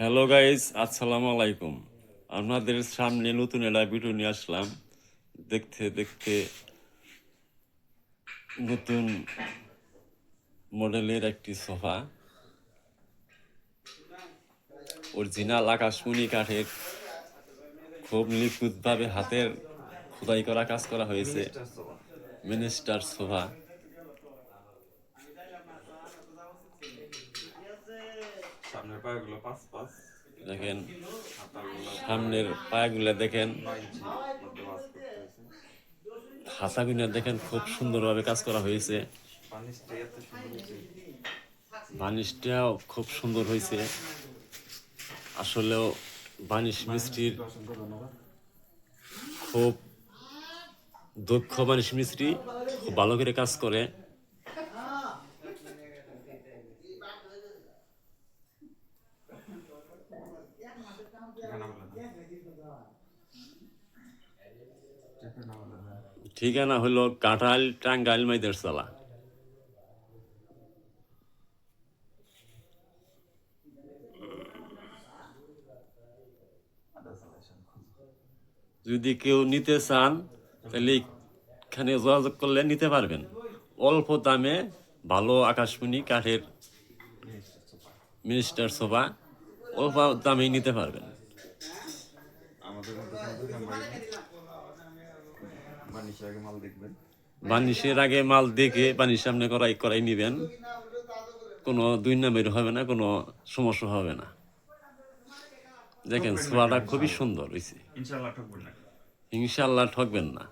Hello guys আসসালামু আলাইকুম আপনাদের সামনে নতুন একটা ভিডিও নিয়ে আসলাম। দেখতে দেখতে নতুন মডেলের একটি সোফা অরিজিনাল আকাশমণি কাঠের। খুব নিখুঁতভাবে হাতের খোদাই করা কাজ করা হয়েছে। মিনিস্টার সোফা সামনের পায়েগুলো পাঁচ পাঁচ দেখেন সামনের পায়াগুলো দেখেন। হাতাগুলো দেখেন খুব সুন্দরভাবে কাজ করা হয়েছে। বানিশটাও খুব সুন্দর হয়েছে। আসলেও বানিশ মিষ্টির খুব দক্ষ বানিশ মিস্ত্রি খুব ভালো করে কাজ করে। ঠিকানা হলো কাঁঠাল টাঙ্গাইল মাইদের চালা যদি কেউ নিতে চান, তাহলে এখানে যোগাযোগ করলে নিতে পারবেন। অল্প দামে ভালো আকাশমণি কাঠের মিনিস্টার সোফা অল্প দামেই নিতে পারবেন। আমাদের বানিশের আগে মাল দেখবেন। বানিশের আগে মাল দেখে বানির সামনে করাই করাই নিবেন। কোনো দুই নামের হবে না কোনো সমস্যা হবে না। দেখেন সোয়াটা খুবই সুন্দর হয়েছে ইনশাল্লাহ ঠকবেন না।